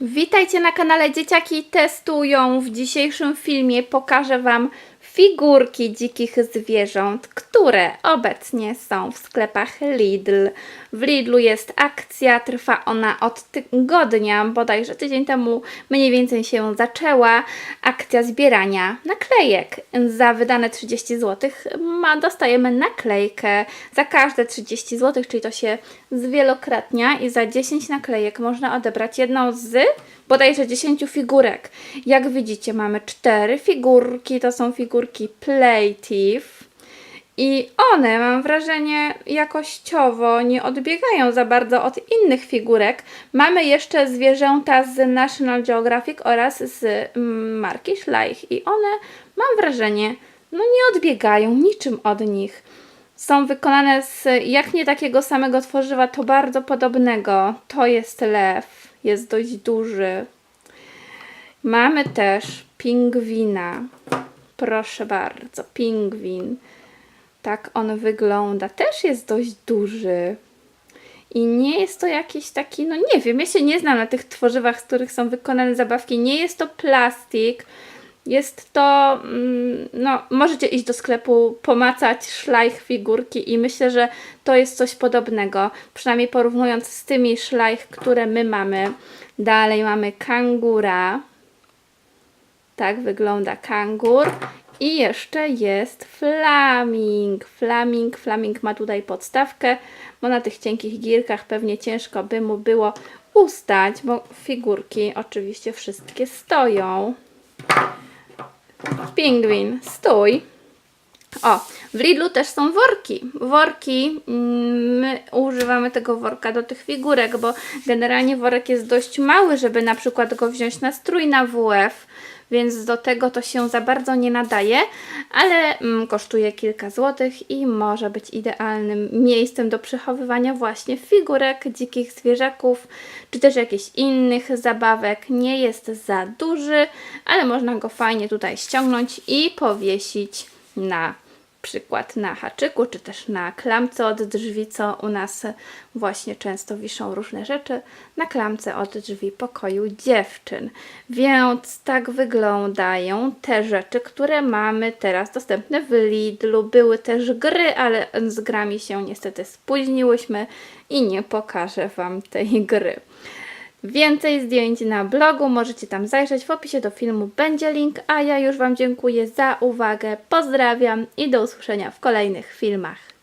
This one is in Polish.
Witajcie na kanale Dzieciaki Testują. W dzisiejszym filmie pokażę Wam figurki dzikich zwierząt, które obecnie są w sklepach Lidl. W Lidlu jest akcja, trwa ona od tygodnia, bodajże tydzień temu mniej więcej się zaczęła akcja zbierania naklejek. Za wydane 30 zł ma, dostajemy naklejkę za każde 30 zł, czyli to się zwielokrotnia i za 10 naklejek można odebrać jedną z bodajże 10 figurek. Jak widzicie, mamy cztery figurki, to są figurki Playteeth. I one, mam wrażenie, jakościowo nie odbiegają za bardzo od innych figurek. Mamy jeszcze zwierzęta z National Geographic oraz z mm, marki Schleich. I one, mam wrażenie, no nie odbiegają niczym od nich. Są wykonane z, jak nie takiego samego tworzywa, to bardzo podobnego. To jest lew, jest dość duży. Mamy też pingwina. Proszę bardzo, pingwin. Tak on wygląda. Też jest dość duży. I nie jest to jakiś taki, no nie wiem, ja się nie znam na tych tworzywach, z których są wykonane zabawki. Nie jest to plastik. Jest to, mm, no, możecie iść do sklepu, pomacać szlajch figurki i myślę, że to jest coś podobnego. Przynajmniej porównując z tymi szlajch, które my mamy. Dalej mamy kangura. Tak wygląda kangur. I jeszcze jest flaming. Flaming, flaming ma tutaj podstawkę, bo na tych cienkich girkach pewnie ciężko by mu było ustać, bo figurki oczywiście wszystkie stoją. Pingwin, stój. O, w Lidlu też są worki. Worki, mm, my używamy tego worka do tych figurek, bo generalnie worek jest dość mały, żeby na przykład go wziąć na strój na WF, więc do tego to się za bardzo nie nadaje, ale mm, kosztuje kilka złotych i może być idealnym miejscem do przechowywania właśnie figurek dzikich zwierzaków, czy też jakichś innych zabawek. Nie jest za duży, ale można go fajnie tutaj ściągnąć i powiesić na przykład na haczyku, czy też na klamce od drzwi, co u nas właśnie często wiszą różne rzeczy, na klamce od drzwi pokoju dziewczyn. Więc tak wyglądają te rzeczy, które mamy teraz dostępne w Lidlu. Były też gry, ale z grami się niestety spóźniłyśmy i nie pokażę Wam tej gry. Więcej zdjęć na blogu, możecie tam zajrzeć. W opisie do filmu będzie link, a ja już Wam dziękuję za uwagę, pozdrawiam i do usłyszenia w kolejnych filmach.